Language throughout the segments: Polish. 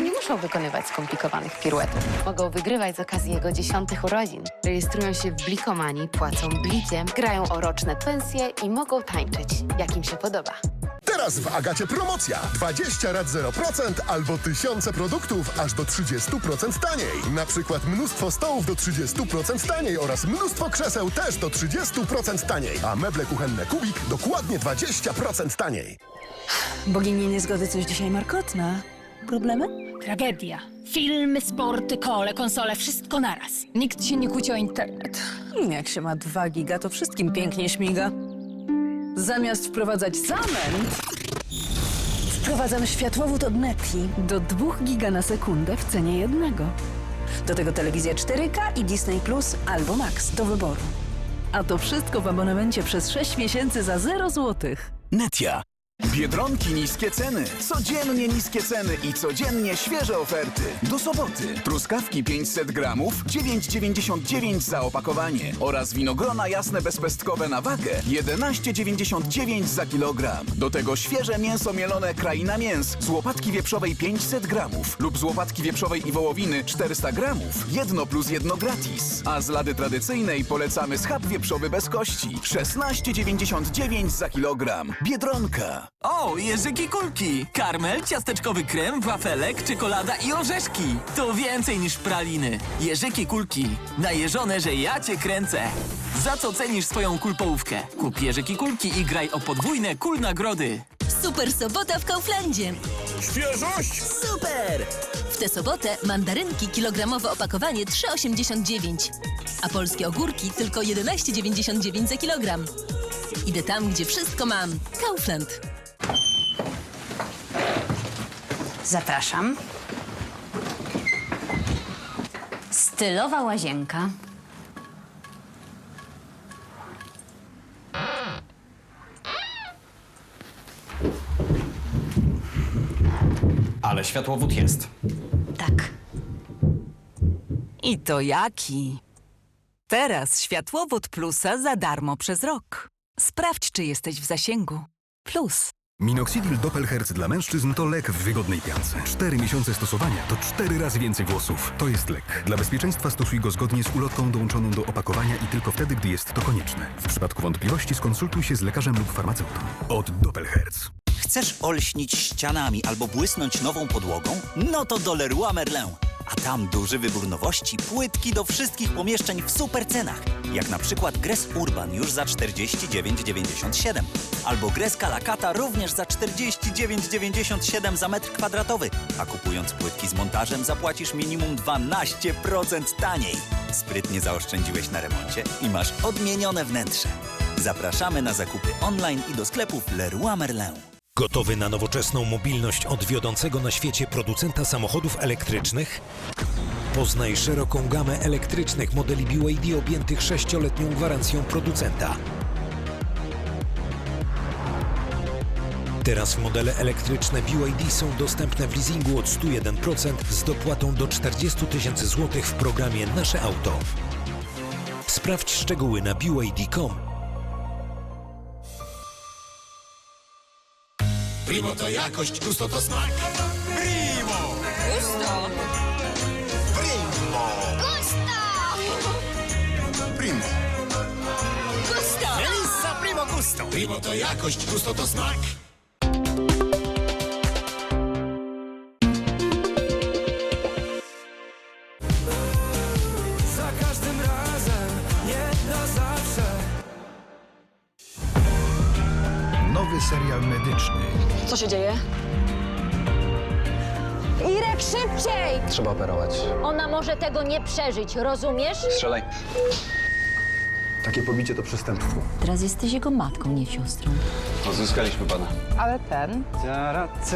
nie muszą wykonywać skomplikowanych piruetów. Mogą wygrywać z okazji jego dziesiątych urodzin. Rejestrują się w Blikomanii, płacą blikiem, grają o roczne pensje i mogą tańczyć, jak im się podoba. Teraz w Agacie promocja. 20 rat 0% albo tysiące produktów aż do 30% taniej. Na przykład mnóstwo stołów do 30% taniej oraz mnóstwo krzeseł też do 30% taniej. A meble kuchenne Kubik dokładnie 20% taniej. Bogini niezgody coś dzisiaj markotna. Problemy? Tragedia. Filmy, sporty, kole, konsole, wszystko naraz. Nikt się nie kłóci o internet. Jak się ma 2 giga, to wszystkim pięknie śmiga. Zamiast wprowadzać zamęt, wprowadzam światłowód od Netli do 2 giga na sekundę w cenie jednego. Do tego telewizja 4K i Disney Plus albo Max do wyboru. A to wszystko w abonamencie przez 6 miesięcy za 0 złotych. Netia. Biedronki niskie ceny. Codziennie niskie ceny i codziennie świeże oferty. Do soboty. Truskawki 500 gramów, 9,99 za opakowanie. Oraz winogrona jasne bezpestkowe na wagę, 11,99 za kilogram. Do tego świeże mięso mielone Kraina Mięs z łopatki wieprzowej 500 gramów lub z łopatki wieprzowej i wołowiny 400 gramów. Jedno plus jedno gratis. A z lady tradycyjnej polecamy schab wieprzowy bez kości. 16,99 za kilogram. Biedronka. O, jeżyki kulki! Karmel, ciasteczkowy krem, wafelek, czekolada i orzeszki. To więcej niż praliny. Jeżyki kulki. Najeżone, że ja cię kręcę. Za co cenisz swoją kulpołówkę? Kup jeżyki kulki i graj o podwójne kul nagrody. Super sobota w Kauflandzie. Świeżość! Super! W tę sobotę mandarynki kilogramowe opakowanie 3,89, a polskie ogórki tylko 11,99 za kilogram. Idę tam, gdzie wszystko mam. Kaufland. Zapraszam. Stylowa łazienka. Ale światłowód jest. Tak. I to jaki? Teraz światłowód plusa za darmo przez rok. Sprawdź, czy jesteś w zasięgu. Plus. Minoxidil Doppelherz dla mężczyzn to lek w wygodnej piance. Cztery miesiące stosowania to cztery razy więcej włosów. To jest lek. Dla bezpieczeństwa stosuj go zgodnie z ulotką dołączoną do opakowania i tylko wtedy, gdy jest to konieczne. W przypadku wątpliwości skonsultuj się z lekarzem lub farmaceutą. Od Doppelherz. Chcesz olśnić ścianami albo błysnąć nową podłogą? No to do Leroy Merlin. A tam duży wybór nowości, płytki do wszystkich pomieszczeń w super cenach. Jak na przykład Gres Urban już za 49,97. Albo Gres Calacata również za 49,97 za metr kwadratowy. A kupując płytki z montażem zapłacisz minimum 12% taniej. Sprytnie zaoszczędziłeś na remoncie i masz odmienione wnętrze. Zapraszamy na zakupy online i do sklepów Leroy Merlin. Gotowy na nowoczesną mobilność od wiodącego na świecie producenta samochodów elektrycznych? Poznaj szeroką gamę elektrycznych modeli BYD objętych 6-letnią gwarancją producenta. Teraz modele elektryczne BYD są dostępne w leasingu od 101% z dopłatą do 40 tysięcy złotych w programie Nasze Auto. Sprawdź szczegóły na BYD.com. Primo to jakość, gusto to smak. Primo! Gusto! Primo! Primo! Gusto! Melissa Primo Gusto! Primo to jakość, gusto to smak. Nowy serial medyczny. Co się dzieje? Irek, szybciej! Trzeba operować. Ona może tego nie przeżyć, rozumiesz? Strzelaj. Takie pobicie to przestępstwo. Teraz jesteś jego matką, nie siostrą. Odzyskaliśmy pana. Ale ten,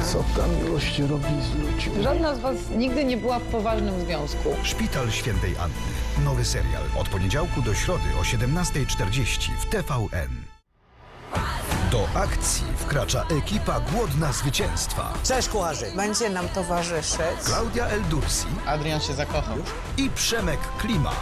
Co ta miłość robi z ludźmi? żadna z was nigdy nie była w poważnym związku. Szpital Świętej Anny. Nowy serial. Od poniedziałku do środy o 17.40 w TVN. Do akcji wkracza ekipa głodna zwycięstwa. Cześć, kucharze. Będzie nam towarzyszyć. Klaudia Eldursi Adrian się zakochał. i Przemek Klima.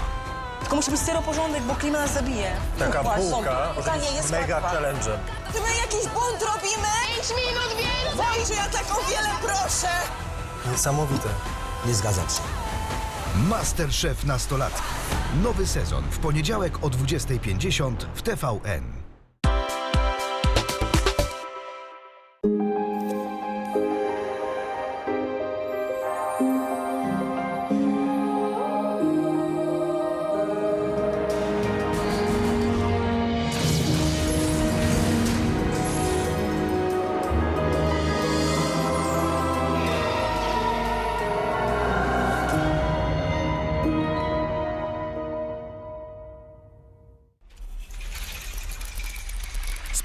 Tylko musi być zero porządek, bo klima nas zabije. Taka bułka jest mega łatwa. challenge. Czy my jakiś bunt robimy? 5 minut więcej! Boże, ja tak o wiele proszę! Niesamowite. Nie zgadzam się. Masterchef Nastolatki. Nowy sezon w poniedziałek o 20.50 w TVN.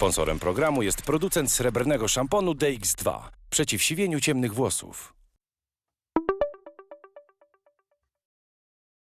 Sponsorem programu jest producent srebrnego szamponu DX2 przeciw siwieniu ciemnych włosów.